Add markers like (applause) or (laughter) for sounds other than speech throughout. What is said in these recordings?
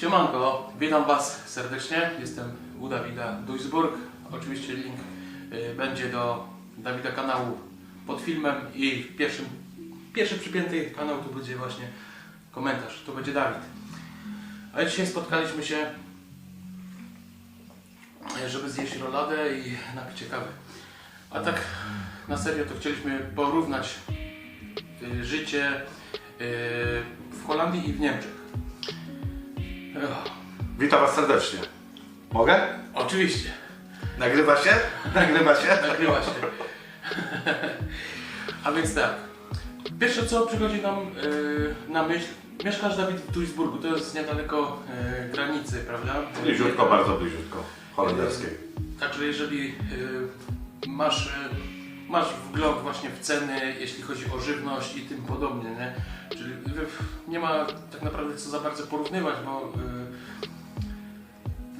Siemanko, witam Was serdecznie. Jestem u Dawida Duisburg. Oczywiście link y, będzie do Dawida kanału pod filmem i pierwszym, pierwszy przypięty kanał tu będzie właśnie komentarz. Tu będzie Dawid. A dzisiaj spotkaliśmy się, y, żeby zjeść roladę i napić się kawy. A tak na serio to chcieliśmy porównać y, życie w Holandii i w Niemczech. Witam Was serdecznie. Mogę? Oczywiście, Nagrywa się? Nagrywa się? nagrywa się. A więc tak, pierwsze co przychodzi nam y, na myśl, mieszkasz Dawid w Duisburgu, to jest niedaleko y, granicy, prawda? Bliziutko, bardzo bliziutko. Holenderskiej. Także jeżeli masz, masz wgląd właśnie w ceny, jeśli chodzi o żywność i tym podobnie, nie? Czyli y, nie ma tak naprawdę co za bardzo porównywać, bo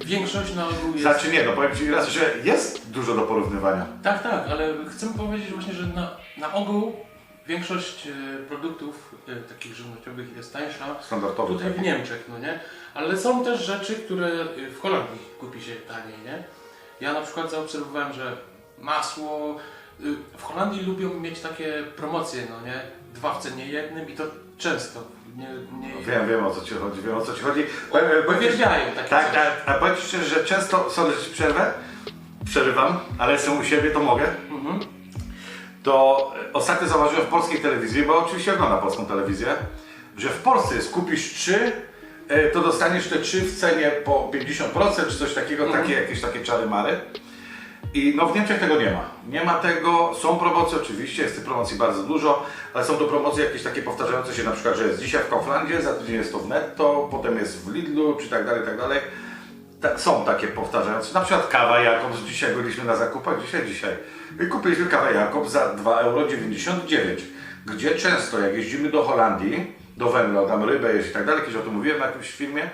y, większość na ogół jest... Znaczy nie, no powiem Ci raz, że jest dużo do porównywania. Tak, tak, ale chcę powiedzieć właśnie, że na, na ogół większość e, produktów e, takich żywnościowych jest tańsza Standardowy. tutaj w. Niemczech, no nie? Ale są też rzeczy, które e, w Holandii kupi się taniej, nie? Ja na przykład zaobserwowałem, że masło w Holandii lubią mieć takie promocje, no nie? Dwa w cenie jednym i to często. Nie, nie, Wiem, wiem o co Ci chodzi, wiem o co Ci chodzi. Powiem Ci- Uwielbiają takie Tak, coś. tak, a powiem Ci szczerze, że często, sorry, że Ci przerwę, przerywam, ale jestem u siebie, to mogę. Mhm. To e, ostatnio zauważyłem w polskiej telewizji, bo oczywiście oglądam polską telewizję, że w Polsce jest kupisz trzy, e, to dostaniesz te trzy w cenie po 50% czy coś takiego, Mhm. takie jakieś takie czary mary. I no w Niemczech tego nie ma. Nie ma tego, są promocje oczywiście, jest tych promocji bardzo dużo, ale są to promocje jakieś takie powtarzające się, na przykład, że jest dzisiaj w Kauflandzie, za tydzień jest to w Netto, potem jest w Lidlu, czy tak dalej, tak dalej. Ta, są takie powtarzające, na przykład kawa Jakobs, dzisiaj byliśmy na zakupach, dzisiaj, dzisiaj. I kupiliśmy kawę Jakobs za 2,99 euro, gdzie często jak jeździmy do Holandii, do Venlo, tam rybę jeść i tak dalej, kiedyś o tym mówiłem na jakimś filmie,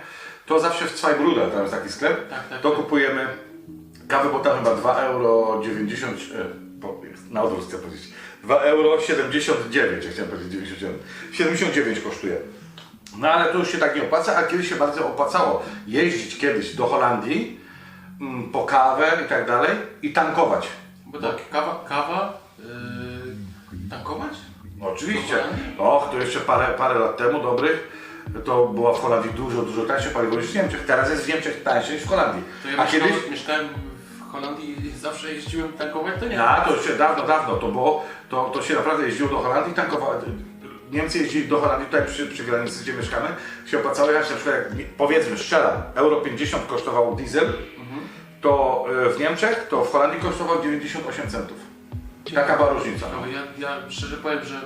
to zawsze w Zweibruder, tam jest taki sklep, Tak, tak, to tak. kupujemy Kawy, bo tam chyba 2,90 euro, e, na odwrót chcę powiedzieć, 2,79 euro, ja chciałem powiedzieć 97, 79 kosztuje. No ale to już się tak nie opłaca, a kiedyś się bardzo opłacało jeździć kiedyś do Holandii mm, po kawę i tak dalej i tankować. Bo tak, kawa, kawa yy, tankować? No, oczywiście. Och, to jeszcze parę, parę lat temu dobrych to była w Holandii dużo, dużo tańsze paliwo niż w Niemczech. Teraz jest w Niemczech tańsze niż w Holandii. To ja A mieszkałem, kiedyś mieszkałem w Holandii zawsze jeździłem tankować, to nie. A, to już się dawno, dawno to było, to, to się naprawdę jeździło do Holandii, tankowało. Niemcy jeździli do Holandii, tutaj przy, przy granicy, gdzie mieszkamy, się opłacało jechać, na przykład, jak, powiedzmy, szczera, euro 50 kosztował diesel, to y, w Niemczech, to w Holandii kosztował 98 centów. Taka była różnica. Ciekawe, Ja, ja szczerze powiem, że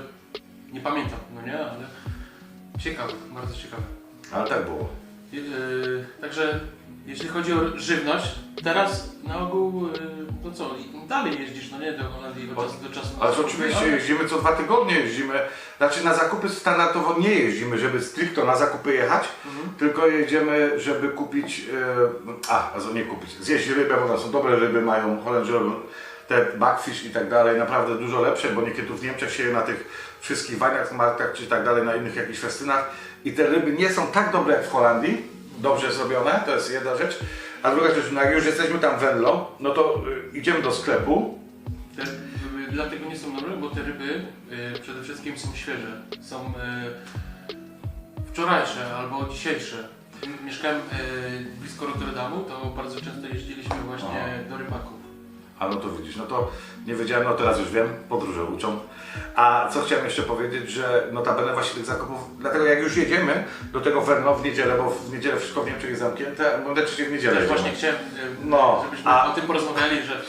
nie pamiętam, no nie, ale ciekawe, bardzo ciekawe. Ale tak było. Yy, także jeśli chodzi o żywność, teraz na ogół, yy, to co, i- dalej jeździsz, no nie, do Holandii do czasu do czasu. na Ale zakupy, oczywiście jeździmy co dwa tygodnie, jeździmy, znaczy na zakupy standardowo nie jeździmy, żeby stricto na zakupy jechać, Mhm. tylko jedziemy, żeby kupić, e, a, a nie kupić, zjeść rybę, bo tam są dobre ryby, mają Holendrzy robią te backfish i tak dalej, naprawdę dużo lepsze, bo niekiedy tu w Niemczech się je na tych wszystkich Weihnachtsmarktach czy tak dalej, na innych jakichś festynach i te ryby nie są tak dobre jak w Holandii, dobrze zrobione, to jest jedna rzecz, a druga rzecz, no jak już jesteśmy tam w Venlo, no to y, idziemy do sklepu, Te ryby dlatego nie są dobre, bo te ryby y, przede wszystkim są świeże. Są y, wczorajsze albo dzisiejsze. Mieszkałem y, blisko Rotterdamu, to bardzo często jeździliśmy właśnie do rybaków. A no to widzisz, no to nie wiedziałem, no teraz już wiem, podróże uczą. A co chciałem jeszcze powiedzieć, że notabene właśnie tych zakupów, dlatego jak już jedziemy do tego Verno w niedzielę, bo w niedzielę wszystko w Niemczech jest zamknięte, bo trzeciej w niedzielę Też jedziemy. właśnie chciałem, y, No, żebyśmy a- o tym porozmawiali, że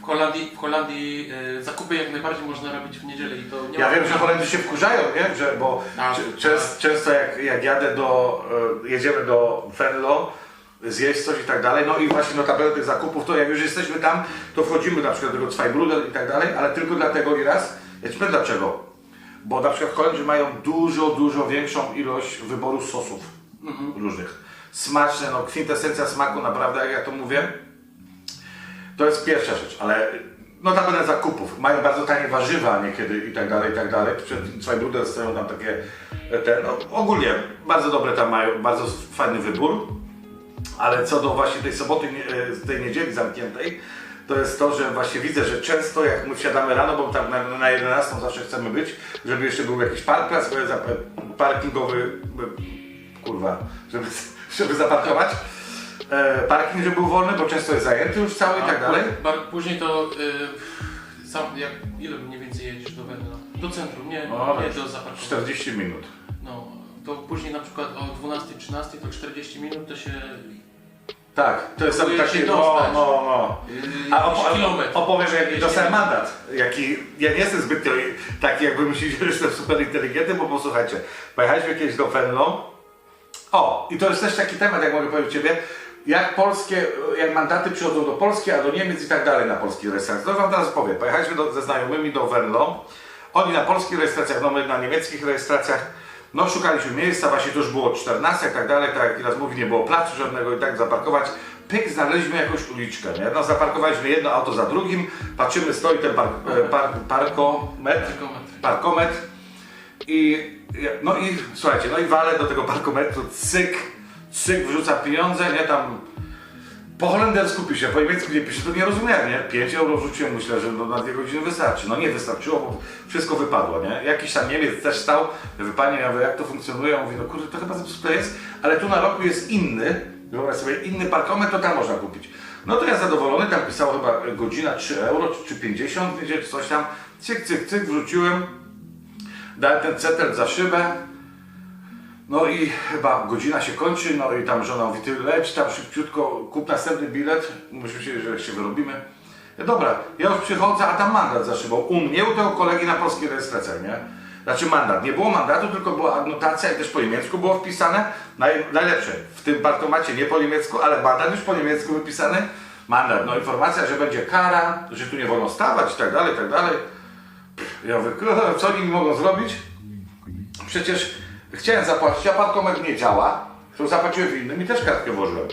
w Holandii, w Holandii y, zakupy jak najbardziej można robić w niedzielę i to nie Ja wiem, że Holendrzy się wkurzają, nie? Że, bo cze- tak. częst, często jak, jak jadę do, e, jedziemy do Venlo, zjeść coś i tak dalej, no i właśnie notabene tych zakupów, to jak już jesteśmy tam, to wchodzimy na przykład do tego Zweibruder i tak dalej, ale tylko dlatego i raz, ja ci powiem dlaczego. Bo na przykład Holendrzy mają dużo, dużo większą ilość wyboru sosów różnych. Smaczne, no kwintesencja smaku, naprawdę, jak ja to mówię, to jest pierwsza rzecz, ale no notabene zakupów. Mają bardzo tanie warzywa niekiedy i tak dalej, i tak dalej. Przed Zweibruder stoją tam takie, e, te, no ogólnie bardzo dobre tam mają, bardzo fajny wybór. Ale co do właśnie tej soboty, e, tej niedzieli zamkniętej, to jest to, że właśnie widzę, że często jak my wsiadamy rano, bo tam na, na 11 zawsze chcemy być, żeby jeszcze był jakiś bo jest zap- parkingowy, e, kurwa, żeby, żeby zaparkować. E, parking, żeby był wolny, bo często jest zajęty już cały i tak dalej. bar- Później to y, sam, jak, ile mniej więcej jedziesz do Weny? No, do centrum, nie, No, nie do zaparkowania. 40 minut. No, to później na przykład o 12-13 to 40 minut to się Tak, to jest Próbuję taki, się no, dostać. no, no. yy, A kilometr. opowiem, że jaki 40 dostałem mandat. Jaki, ja nie jestem zbytnio taki, jakby myślicie, (laughs) że jestem super inteligentny, bo posłuchajcie, pojechaliśmy kiedyś do Venlo. O, i to jest też taki temat, jak mogę powiedzieć Ciebie, jak polskie, jak mandaty przychodzą do Polski, a do Niemiec i tak dalej na polskich rejestracjach. To wam teraz powiem. Pojechaliśmy do, ze znajomymi do Venlo. Oni na polskich rejestracjach, no my na niemieckich rejestracjach, no szukaliśmy miejsca, właśnie to już było 14 i tak dalej, tak jak raz mówi, nie było placu żadnego i tak zaparkować. Pyk, znaleźliśmy jakąś uliczkę, nie? No zaparkowaliśmy jedno auto za drugim, patrzymy, stoi ten par, e, par, parkometr, Parkometr. i no i słuchajcie, no i walę do tego parkometru, cyk, cyk, wrzuca pieniądze, nie tam po holendersku pisze, po niemiecku nie pisze, to nie rozumiałem, nie? 5 euro wrzuciłem, myślę, że no na dwie godziny wystarczy. No nie wystarczyło, bo wszystko wypadło, nie? Jakiś tam Niemiec też stał, mówi, panie, ja mówię, jak to funkcjonuje? On mówi, no kurde, to chyba zepsute jest, ale tu na roku jest inny, wyobraź sobie, inny parkometr, to tam można kupić. No to ja zadowolony, tam pisało chyba godzina 3 euro, czy 50, wiecie, coś tam, cyk, cyk, cyk, wrzuciłem, dałem ten cetel za szybę, no i chyba godzina się kończy, no i tam żona mówi, ty leć tam szybciutko, kup następny bilet, myśmy się, że się wyrobimy. Dobra, ja już przychodzę, a tam mandat za szybą. U mnie, u tego kolegi na polskiej rejestracji, nie? Znaczy mandat. Nie było mandatu, tylko była adnotacja i też po niemiecku było wpisane. Naj, najlepsze, w tym parkomacie nie po niemiecku, ale mandat już po niemiecku wypisany. Mandat, no informacja, że będzie kara, że tu nie wolno stawać i tak dalej, i tak dalej. Ja mówię, "Kurwa, co oni mogą zrobić? Przecież chciałem zapłacić, a parkometr nie działa, to zapłaciłem w innym i też kartkę włożyłem.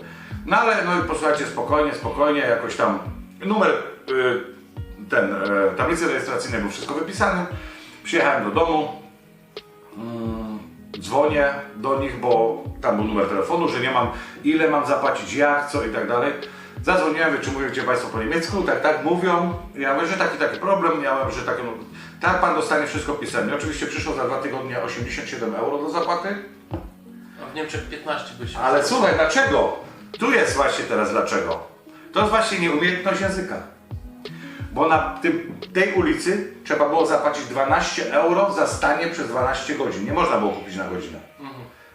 No ale, no i posłuchajcie, spokojnie, spokojnie, jakoś tam numer, y, ten, y, tablicy rejestracyjnej był wszystko wypisane. Przyjechałem do domu, mm, dzwonię do nich, bo tam był numer telefonu, że nie mam ile mam zapłacić, jak, co i tak dalej. Zadzwoniłem, czy mówią Państwo po niemiecku, tak, tak, mówią. Ja mówię, że taki, taki problem miałem, że tak, no, tak Pan dostanie wszystko pisemnie. Oczywiście przyszło za dwa tygodnie 87 euro do zapłaty. A w Niemczech 15 byś. Ale słuchaj, dlaczego? Tu jest właśnie teraz dlaczego. To jest właśnie nieumiejętność języka. Bo na tym, tej ulicy trzeba było zapłacić 12 euro za stanie przez 12 godzin. Nie można było kupić na godzinę.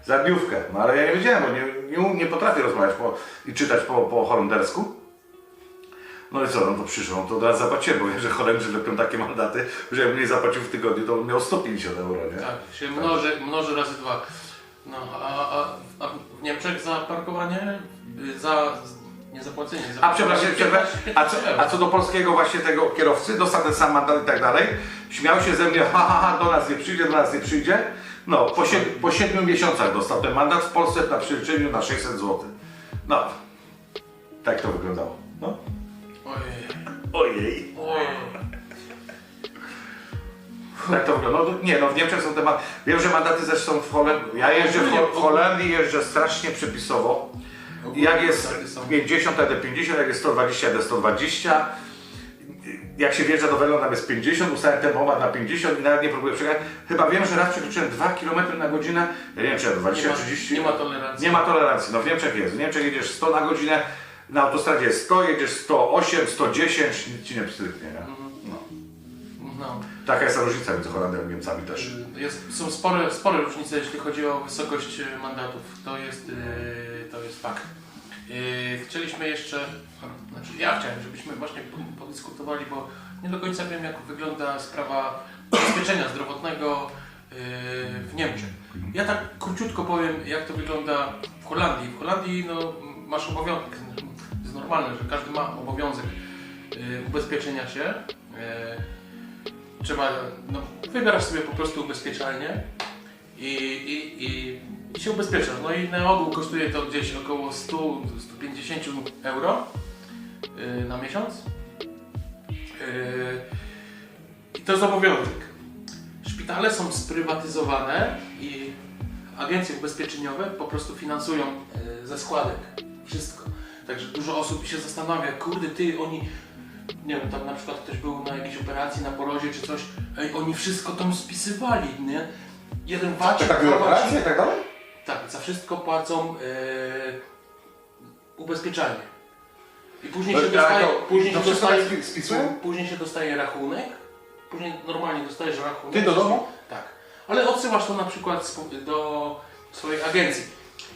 Za dniówkę. No ale ja nie wiedziałem, bo nie, nie, nie potrafię rozmawiać po, i czytać po, po holendersku. No i co, no to przyszło, no to od razu zapłaciłem, bo wiem, że Holendrzy lepią takie mandaty, że jakbym nie zapłacił w tygodniu, to bym miał 150 euro, nie? Tak, się mnoży, mnoży razy dwa. No, a, a, a w Niemczech za parkowanie, za niezapłacenie. za A przepraszam, przepraszam. 15 A co, a co do polskiego właśnie tego kierowcy, dostał ten sam mandat i tak dalej, śmiał się ze mnie, (laughs) ha, ha, ha, do nas nie przyjdzie, do nas nie przyjdzie. No, po, sied, po 7 miesiącach dostał ten mandat w Polsce na przeliczeniu na 600 zł. No, tak to wyglądało. No. Ojej, Ojej. Tak to wygląda. No, to- nie, no w Niemczech są te mandaty. Wiem, że mandaty też są w Holandii. Ja jeżdżę w, Ho- w Holandii, jeżdżę strasznie przepisowo. Jak jest Mandaty są- 50, jadę 50, jak jest 120, jadę 120. Jak się wjeżdża do Welon, tam jest 50, ustawiam tempomat na 50 i nawet nie próbuję przejechać. Chyba wiem, że raz przekroczyłem 2 km na godzinę. Ja nie wiem, czy ja 20, Nie ma, 30. nie ma tolerancji. Nie ma tolerancji. No w Niemczech jest. W Niemczech jedziesz 100 na godzinę, na autostradzie jest 100, jedziesz 108, 110, nic ci nie pstryknie. Nie? No. No. Taka jest różnica między Holandią i Niemcami też. Jest, są spore, spore różnice, jeśli chodzi o wysokość y, mandatów. To jest, y, to jest fakt. Y, Chcieliśmy jeszcze, znaczy ja chciałem, żebyśmy właśnie po- podyskutowali, bo nie do końca wiem, jak wygląda sprawa ubezpieczenia zdrowotnego w Niemczech. Ja tak króciutko powiem, jak to wygląda w Holandii. W Holandii no, masz obowiązek, normalne, że każdy ma obowiązek y, ubezpieczenia się. Y, trzeba, no, wybierasz sobie po prostu ubezpieczalnię i, i, i, i się ubezpieczasz. No i na ogół kosztuje to gdzieś około 100-150 euro yy, na miesiąc. I to jest obowiązek. Szpitale są sprywatyzowane i agencje ubezpieczeniowe po prostu finansują ze składek Wszystko. Także dużo osób się zastanawia, kurde ty, oni, nie wiem, tam na przykład ktoś był na jakiejś operacji, na porodzie czy coś, ej, oni wszystko tam spisywali, nie? Jeden To wacik, tak waciki. i tak dalej? Tak, za wszystko płacą e, ubezpieczalnie. I później się dostaje, później się dostaje, spisują? później się dostaje rachunek, później normalnie dostajesz rachunek. Ty do domu? Tak. Ale odsyłasz to na przykład spo- do swojej agencji.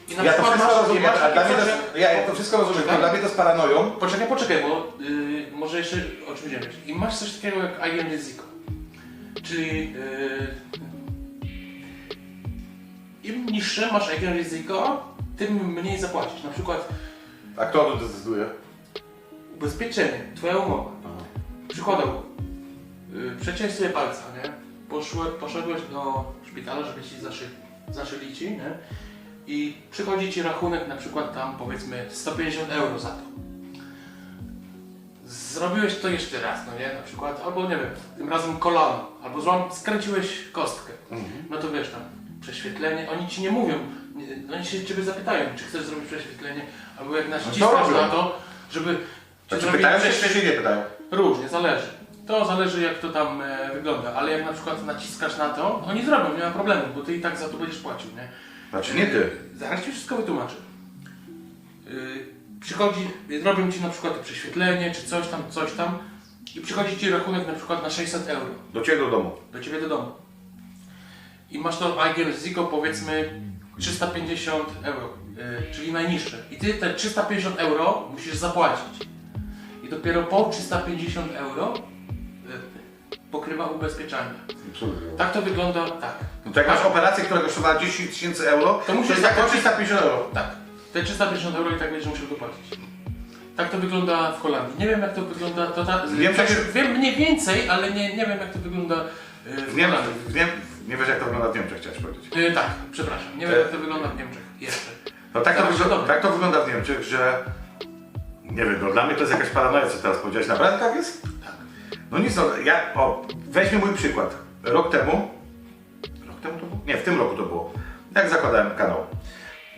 I na Ja to przykład wszystko masz, rozumiem, masz a dla mnie to, że- ja to wszystko rozumiem, dla mnie to z paranoją. Poczekaj, poczekaj, bo y, może jeszcze o czymś nie wiesz. I masz coś takiego jak agent ryzyko. Czyli y, im niższe masz agent ryzyko, tym mniej zapłacisz. Na przykład A kto o tym decyduje? ubezpieczenie, twoja umowa. Przykładowo, y, przeciąłeś sobie palca, nie? Poszły, poszedłeś do szpitala, żeby ci zaszy, zaszyli ci, nie? I przychodzi ci rachunek na przykład tam powiedzmy 150 euro za to. Zrobiłeś to jeszcze raz, no nie? Na przykład, albo nie wiem, tym razem kolano, albo złam, skręciłeś kostkę. No to wiesz tam, prześwietlenie, oni ci nie mówią, nie, oni się ciebie zapytają, czy chcesz zrobić prześwietlenie, albo jak naciskasz robią? na to, żeby Znaczy zrobili pytają czy się nie pytają? Różnie, zależy. To zależy jak to tam e, wygląda, ale jak na przykład naciskasz na to, oni zrobią, nie ma problemu, bo ty i tak za to będziesz płacił, nie? Znaczy nie ty. Zaraz ci wszystko wytłumaczę. Yy, przychodzi, robią ci na przykład prześwietlenie, czy coś tam, coś tam i przychodzi ci rachunek na przykład na 600 euro Do ciebie do domu. do ciebie do domu. I masz to Agel Zico powiedzmy 350 euro, yy, czyli najniższe. I ty te 350 euro musisz zapłacić. I dopiero po 350 euro pokrywa ubezpieczenie. Tak to wygląda, tak. No to jak masz operację, która kosztowała 10 tysięcy euro, To musisz zapłacić- 350 euro. Tak. Te 350 euro i tak będziesz musiał dopłacić. Tak to wygląda w Holandii. Nie wiem jak to wygląda. To ta, W Niemczech znaczy, się- Wiem mniej więcej, ale nie, nie wiem jak to wygląda yy, w W Niemczech, Holandii. w Niem... nie wiesz jak to wygląda w Niemczech, chciałeś powiedzieć. Yy, tak, przepraszam. Nie wiem E- jak to wygląda w Niemczech. Jeszcze. No tak to, wygląda, tak to wygląda w Niemczech, że nie wiem, no dla mnie to jest jakaś paranoja, co teraz powiedziałeś. Naprawdę tak jest? Tak. No nic, no ja, o, weźmy mój przykład. Rok temu, rok temu to było? Nie, w tym roku to było. Jak zakładałem kanał.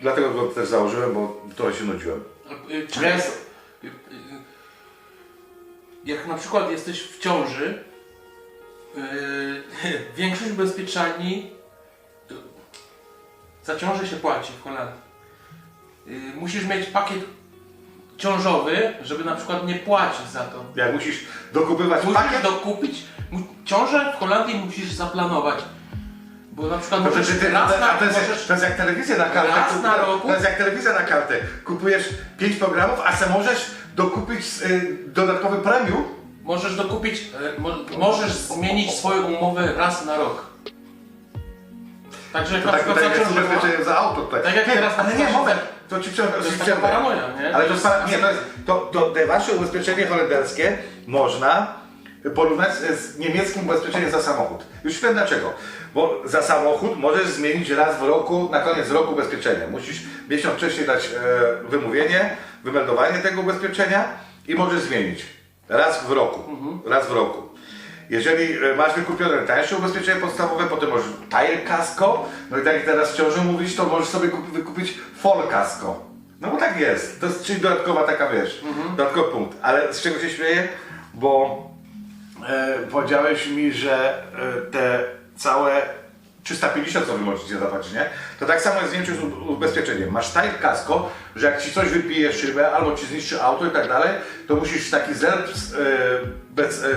Dlatego go też założyłem, bo trochę się nudziłem. Yy, czekaj, Więc- yy, yy, Jak na przykład jesteś w ciąży, yy, (laughs) większość ubezpieczalni za ciążę się płaci w Holandii. Yy, musisz mieć pakiet ciążowy, żeby na przykład nie płacić za to. Jak musisz dokupywać Musisz pakiet, dokupić, mu- ciążę w Holandii musisz zaplanować. Bo na przykład to, możesz ty, raz a na, to, jest, możesz, to jest jak telewizja na kartę. raz na roku? To jest jak telewizja na kartę. Kupujesz 5 programów, a se możesz dokupić y, dodatkowy premium. możesz dokupić, e, mo, możesz zmienić swoją umowę raz na rok. Także To tak, tak jak za ciążę, ubezpieczenie za auto tutaj. Tak jak nie, teraz ale nie, moment. To ci przerwę. to jest taka paranoja, nie? Ale to jest, nie, to jest, to, to te wasze ubezpieczenie holenderskie można porównać z, z niemieckim ubezpieczeniem za samochód. Już wiem dlaczego. Bo za samochód możesz zmienić raz w roku, na koniec roku ubezpieczenie. Musisz miesiąc wcześniej dać e, wymówienie, wymeldowanie tego ubezpieczenia i możesz zmienić. Raz w roku. Raz w roku. Jeżeli e, masz wykupione tańsze ubezpieczenie podstawowe, potem możesz tire casco, no i tak jak teraz w ciąży mówisz, to możesz sobie kup- wykupić casco. No bo tak jest. To jest czyli dodatkowa taka, wiesz, dodatkowy punkt. Ale z czego się śmieję? Bo e, powiedziałeś mi, że e, te całe 350, co wy możecie zapłacić, nie? To tak samo jest w Niemczech z u- ubezpieczeniem. Masz tire casco, że jak ci coś wypije szybę albo ci zniszczy auto i tak dalej, to musisz taki zelp e, bez, e,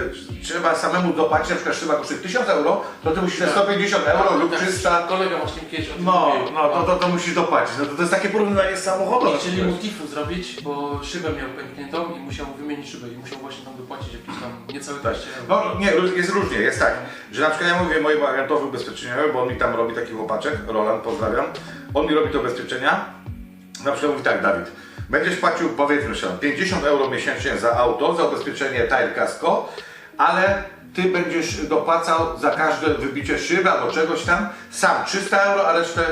trzeba samemu dopłacić, na przykład szyba kosztuje 1000 euro, to ty musisz te 150 euro lub tak, 300 Kolega właśnie kiedyś o tym no, mówił. no to, to, to musisz dopłacić. No to, to jest takie porównanie z samochodem. I chcieli mu tifu zrobić, bo szybę miał pękniętą i musiał wymienić szybę i musiał właśnie tam wypłacić jakieś tam niecałe Tak. 200 euro. No nie, jest różnie, jest tak, że na przykład ja mówię mojemu agentowi ubezpieczeniowemu, bo on mi tam robi taki chłopaczek, Roland, pozdrawiam, on mi robi te ubezpieczenia, na przykład mówi tak, Dawid, będziesz płacił powiedzmy sobie 50 euro miesięcznie za auto, za ubezpieczenie Tire Casco, ale ty będziesz dopłacał za każde wybicie szyby albo czegoś tam sam 300 euro, a resztę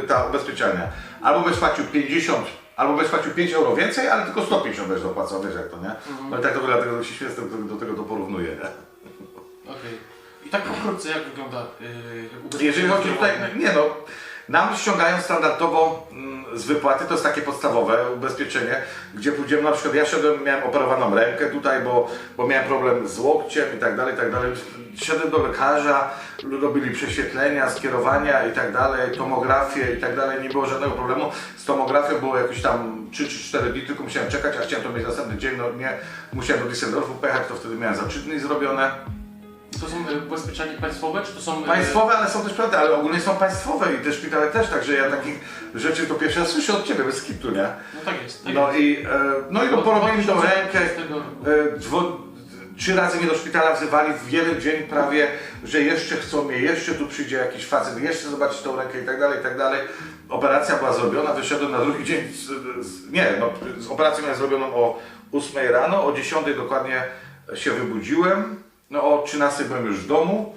y, ta ubezpieczenia. Albo będziesz płacił 50 Albo będziesz płacił 5 euro więcej, ale tylko 150 będziesz dopłacał, wiesz jak to, nie? No i tak to wygląda, dlatego się śmieję, do, tego to porównuję. Okej. I tak pokrótce jak wygląda yy, ubezpieczenie Jeżeli chodzi tutaj, nie no, Nam ściągają standardowo mm, z wypłaty, to jest takie podstawowe ubezpieczenie, gdzie pójdziemy na przykład, ja szedłem, miałem operowaną rękę tutaj, bo, bo miałem problem z łokciem i tak dalej, i tak dalej. Szedłem do lekarza, robili prześwietlenia, skierowania i tak dalej, tomografię i tak dalej, nie było żadnego problemu. Z tomografią było jakieś tam 3 czy 4 dni, tylko musiałem czekać, a chciałem to mieć następny dzień, no nie, musiałem do Düsseldorfu pojechać, to wtedy miałem za 3 dni zrobione. To są e, ubezpieczenia państwowe, czy to są... e, Państwowe, ale są też prywatne, ale ogólnie są państwowe i te szpitale też, także ja takich rzeczy to pierwszy raz słyszę od Ciebie, bez kitu, nie? No tak jest. Tak No jest. i, e, no i no, porobili tą 2006 rękę, e, dwo, trzy razy mnie do szpitala wzywali w jeden dzień prawie, że jeszcze chcą mnie, jeszcze tu przyjdzie jakiś facet, jeszcze zobaczyć tą rękę i tak dalej, i tak dalej. Operacja była zrobiona, wyszedłem na drugi dzień, z, nie, no, z operację miałem zrobioną o 8 rano, o 10 dokładnie się wybudziłem, no o 13 byłem już w domu,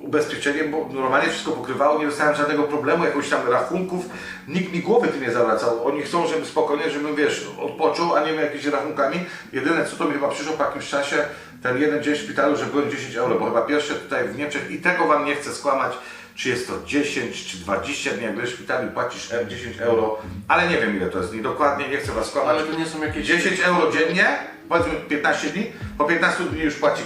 ubezpieczenie, bo normalnie wszystko pokrywało, nie dostałem żadnego problemu, jakoś tam rachunków, nikt mi głowy tym nie zawracał. Oni chcą, żebym spokojnie, żebym wiesz, odpoczął, a nie miał jakimiś rachunkami. Jedyne co to mi chyba przyszło po jakimś czasie, ten jeden dzień w szpitalu, że byłem 10 euro, bo chyba pierwsze tutaj w Niemczech i tego wam nie chcę skłamać, czy jest to 10 czy 20 dni, jak w szpitalu płacisz e, 10 euro, ale nie wiem ile to jest dni, dokładnie nie chcę was skłamać. Ale to nie są jakieś... 10 euro dziennie, powiedzmy 15 dni, po 15 dni już płaci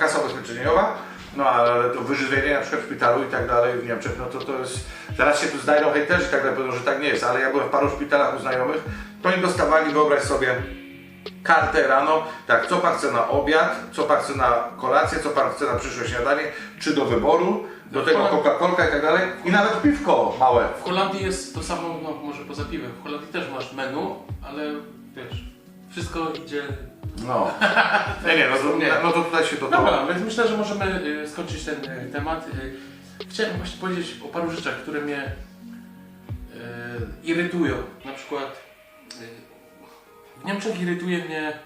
kasa ubezpieczeniowa, no ale to wyżywienie na przykład w szpitalu i tak dalej w Niemczech, no to to jest, teraz się tu znajdą hejterzy i tak dalej, powiedzą, że tak nie jest, ale ja byłem w paru szpitalach u znajomych, to oni dostawali, wyobraź sobie, kartę rano, tak, co pan chce na obiad, co pan chce na kolację, co pan chce na przyszłe śniadanie, czy do wyboru, do tego Coca-Colka i tak dalej, i nawet piwko małe. W Holandii jest to samo, no może poza piwem. W Holandii też masz menu, ale wiesz, wszystko idzie... No. (laughs) Nie, nie, no to, Nie. no to tutaj się tego... Dobra, więc myślę, że możemy y, skończyć ten y, temat. Y, Chciałem właśnie powiedzieć o paru rzeczach, które mnie irytują. Na przykład w Niemczech irytuje mnie,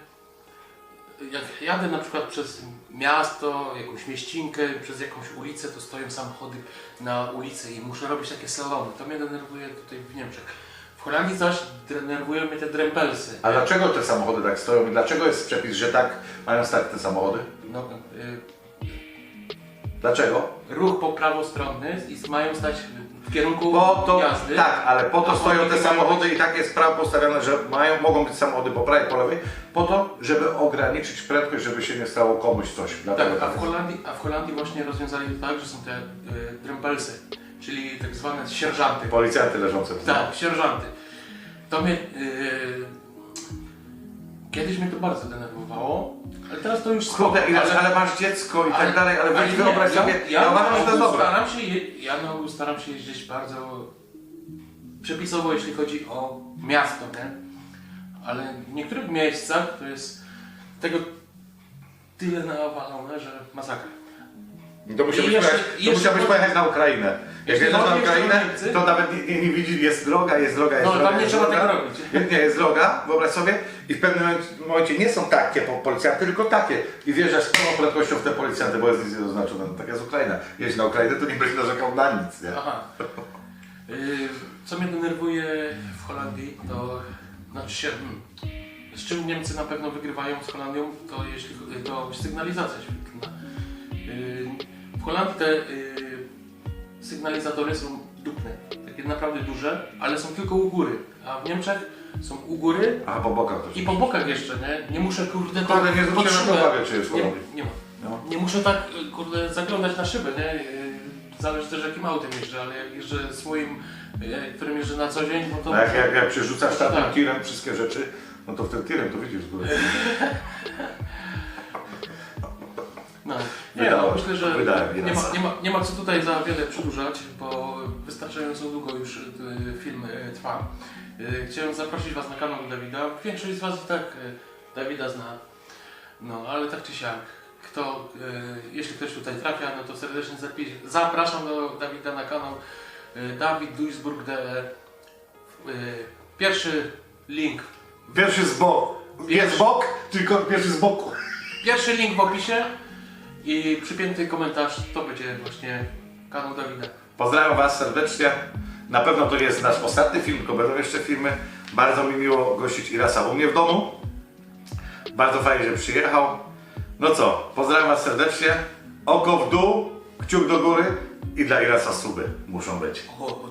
jak jadę na przykład przez miasto, jakąś mieścinkę, przez jakąś ulicę, to stoją samochody na ulicy i muszę robić takie salony. To mnie denerwuje tutaj w Niemczech. W Holandii zaś denerwują mnie te drempelsy. A dlaczego te samochody tak stoją dlaczego jest przepis, że tak mają stać te samochody? No, y, Dlaczego? ruch po prawostronny i mają stać w kierunku Po to, jazdy. tak, ale po to stoją te samochody i tak jest prawo postawione, że mają, mogą być samochody po prawej, po lewej, po to, żeby ograniczyć prędkość, żeby się nie stało komuś coś. Tak, a w, Holandii, a w Holandii właśnie rozwiązali to tak, że są te y, czyli tak zwane sierżanty. Policjanty leżące. Tak, sierżanty. To mnie... y, kiedyś mnie to bardzo denerwowało, ale teraz to już Kurde, spoko, ile, ale, masz dziecko i tak dalej, ale weź nie, wyobraź ja, sobie, Ja, ja uważam, że to jest na ogół dobre. staram się, je, ja na ogół staram się jeździć bardzo przepisowo, jeśli chodzi o miasto, nie? Ale w niektórych miejscach to jest tego tyle nawalone, że masakra. To musiałbyś, I jeszcze- pojechać, to jeszcze musiałbyś po- pojechać na Ukrainę. Jak jedziesz na Ukrainę, to nawet nie, nie, nie widzi, jest droga, jest droga, jest No, droga. tam nie trzeba droga. tego robić. Nie, jest droga, wyobraź sobie, i w pewnym momencie- nie są takie po- policjanty, tylko takie. I wjeżdżasz z pełną prędkością w te policjanty, bo jest nic niedoznaczone. No, tak jest Ukraina. Jeźdź na Ukrainę, to nie będziesz narzekał na nic, nie? Aha. (laughs) Co mnie denerwuje w Holandii, to znaczy się, hmm, z czym Niemcy na pewno wygrywają z Holandią, to jeśli to sygnalizacja świetlna. W Holandii te y, sygnalizatory są dupne, takie naprawdę duże, ale są tylko u góry, a w Niemczech są u góry A po bokach też. i po bokach jeszcze, nie? Nie muszę kurde tak Kurde, nie zwróciłem pod na to uwagi, czy jest nie, nie ma. No. Nie muszę tak kurde zaglądać na szybę, nie? Zależy też jakim autem jeżdżę, ale jak jeżdżę swoim, y, którym jeżdżę na co dzień, no to... No jak, jak, jak przerzucasz Tak. tamtym tirem wszystkie rzeczy, no to wtedy tirem to widzisz z góry. (laughs) No, nie, no, myślę, że wydałem nie ma, nie, ma, nie ma co tutaj za wiele przedłużać, bo wystarczająco długo już y, film y, trwa. Y, Chciałem zaprosić Was na kanał Dawida. Większość z Was i tak Dawida zna, no ale tak czy siak. Kto, jeśli ktoś tutaj trafia, no to serdecznie zapraszam do Dawida na kanał Dawid Duisburg.de. Y, Pierwszy link Pierwszy z boku. Nie z bok, tylko pierwszy z boku. Pierwszy link w opisie i przypięty komentarz to będzie właśnie kanał Dawida. Pozdrawiam Was serdecznie. Na pewno to jest nasz ostatni film, tylko będą jeszcze filmy. Bardzo mi miło gościć Irasa u mnie w domu. Bardzo fajnie, że przyjechał. No co, pozdrawiam Was serdecznie. Oko w dół, kciuk do góry I dla Irasa suby muszą być. O, o,